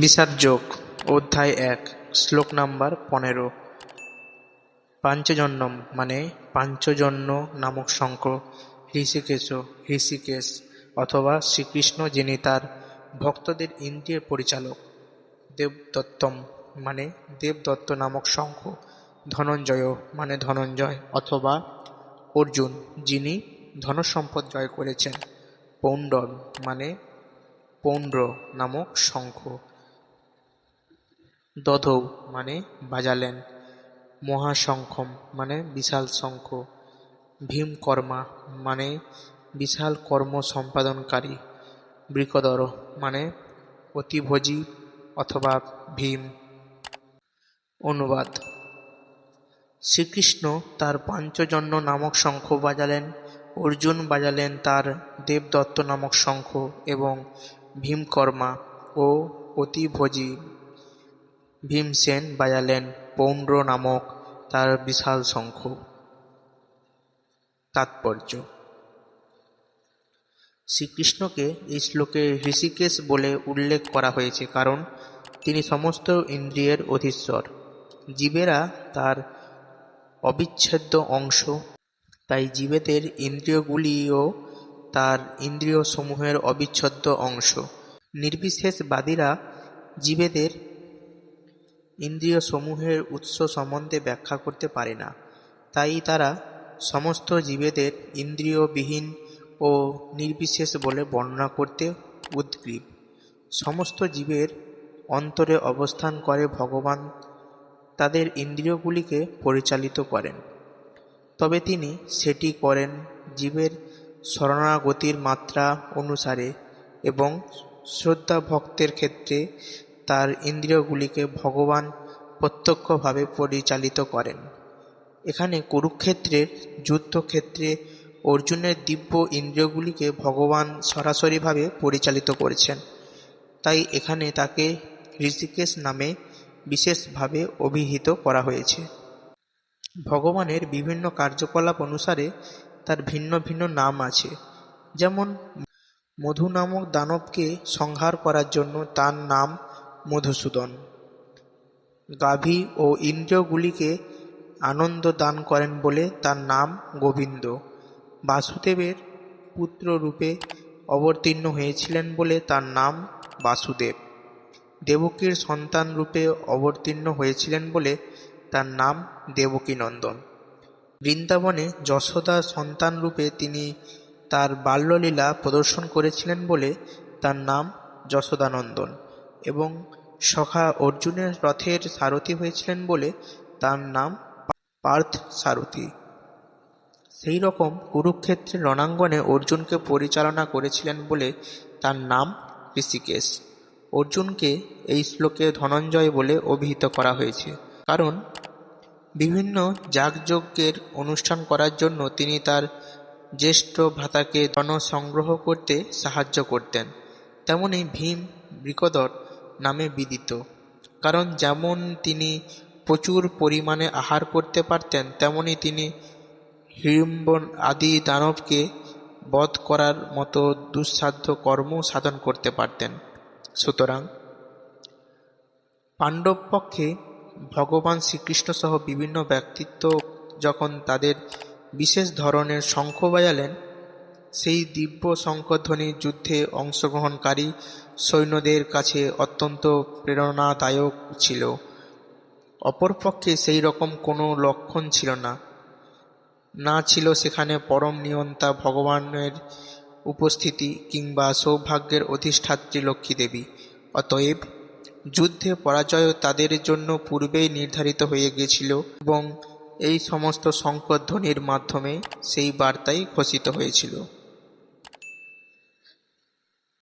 বিষাদযোগ অধ্যায় এক, শ্লোক নাম্বার পনেরো। পাঞ্চজন্যম মানে পাঞ্চজন্য নামক শঙ্খ ঋষিকেশ ঋষিকেশ অথবা শ্রীকৃষ্ণ যিনি তার ভক্তদের ইন্দ্রিয়ের পরিচালক, দেবদত্তম মানে দেবদত্ত নামক শঙ্খ, ধনঞ্জয় মানে ধনঞ্জয়, অথবা অর্জুন যিনি ধনসম্পদ জয় করেছেন পৌণ্ডর মানে পৌণ্ড্র নামক শঙ্খ। দধৌ মানে বাজালেন, মহাশঙ্খম মানে বিশাল শঙ্খ, ভীমকর্মা মানে বিশাল কর্ম সম্পাদনকারী, বৃকদর মানে অতিভোজী অথবা ভীম। অনুবাদ। শ্রীকৃষ্ণ তার পাঞ্চজন্য নামক শঙ্খ বাজালেন, অর্জুন বাজালেন তার দেবদত্ত নামক শঙ্খ এবং ভীমকর্মা ও অতিভোজী ভীমসেন বাজালেন পৌণ্ড্র নামক তার বিশাল শঙ্খ। তাৎপর্য। শ্রীকৃষ্ণকে এই শ্লোকে ঋষিকেশ বলে উল্লেখ করা হয়েছে কারণ তিনি সমস্ত ইন্দ্রিয়ের অধীশ্বর। জীবেরা তার অবিচ্ছেদ্য অংশ, তাই জীবেদের ইন্দ্রিয়গুলিও তার ইন্দ্রিয়সমূহের অবিচ্ছেদ্য অংশ। নির্বিশেষবাদীরা জীবেদের ইন্দ্রিয়সমূহের উৎস সম্বন্ধে ব্যাখ্যা করতে পারে না। তাই তারা সমস্ত জীবেদের ইন্দ্রিয়বিহীন ও নির্বিশেষ বলে বর্ণনা করতে উদ্গ্রীব। সমস্ত জীবের অন্তরে অবস্থান করে ভগবান তাদের ইন্দ্রিয়গুলিকে পরিচালিত করেন। তবে তিনি সেটি করেন জীবের শরণাগতির মাত্রা অনুসারে এবং শ্রদ্ধা ভক্তের ক্ষেত্রে তার ইন্দ্রিয়গুলিকে ভগবান প্রত্যক্ষভাবে পরিচালিত করেন। এখানে কুরুক্ষেত্রের, যুদ্ধক্ষেত্রে অর্জুনের দিব্য ইন্দ্রিয়গুলিকে ভগবান সরাসরিভাবে পরিচালিত করেছেন। তাই এখানে তাকে ঋষিকেশ নামে বিশেষভাবে অভিহিত করা হয়েছে। ভগবানের বিভিন্ন কার্যকলাপ অনুসারে তার ভিন্ন ভিন্ন নাম আছে। যেমন মধু নামক দানবকে সংহার করার জন্য তার নাম মধুসূদন। গাভী ও ইন্দ্রিয়গুলিকে আনন্দ দান করেন বলে তার নাম গোবিন্দ। বাসুদেবের পুত্র রূপে অবতীর্ণ হয়েছিলেন বলে তার নাম বাসুদেব। দেবকীর সন্তান রূপে অবতীর্ণ হয়েছিলেন বলে তার নাম দেবকীনন্দন। বৃন্দাবনে যশোদা সন্তান রূপে তিনি তার বাল্যলীলা প্রদর্শন করেছিলেন বলে তার নাম যশোদানন্দন। এবং সখা অর্জুনের রথের সারথি হয়েছিলেন বলে তার নাম পার্থ সারথি। সেই রকম কুরুক্ষেত্রের রণাঙ্গনে অর্জুনকে পরিচালনা করেছিলেন বলে তার নাম ঋষিকেশ। অর্জুনকে এই শ্লোকে ধনঞ্জয় বলে অভিহিত করা হয়েছে। কারণ বিভিন্ন যাগযজ্ঞের অনুষ্ঠান করার জন্য তিনি তার জ্যেষ্ঠ ভ্রাতাকে ধন সংগ্রহ করতে সাহায্য করতেন। তেমনি ভীম, বৃকদর নামে বিদিত। কারণ যেমন তিনি প্রচুর পরিমাণে আহার করতে পারতেন, তেমনি তিনি হিড়িম্ব আদি দানবকে বধ করার মতো দুঃসাধ্য কর্ম সাধন করতে পারতেন। সুতরাং পাণ্ডব পক্ষে ভগবান শ্রীকৃষ্ণসহ বিভিন্ন ব্যক্তিত্ব যখন তাদের বিশেষ ধরনের শঙ্খ বাজালেন সেই দিব্য শঙ্খধ্বনি যুদ্ধে অংশগ্রহণকারী সৈন্যদের কাছে অত্যন্ত প্রেরণাদায়ক ছিল। অপরপক্ষে সেই রকম কোনো লক্ষণ ছিল না। না ছিল সেখানে পরম নিয়ন্তা ভগবানের উপস্থিতি কিংবা সৌভাগ্যের অধিষ্ঠাত্রী লক্ষ্মী দেবী অতএব যুদ্ধে পরাজয় তাদের জন্য পূর্বেই নির্ধারিত হয়ে গিয়েছিল এবং এই সমস্ত শঙ্করধ্বনির মাধ্যমে সেই বার্তাই ঘোষিত হয়েছিল।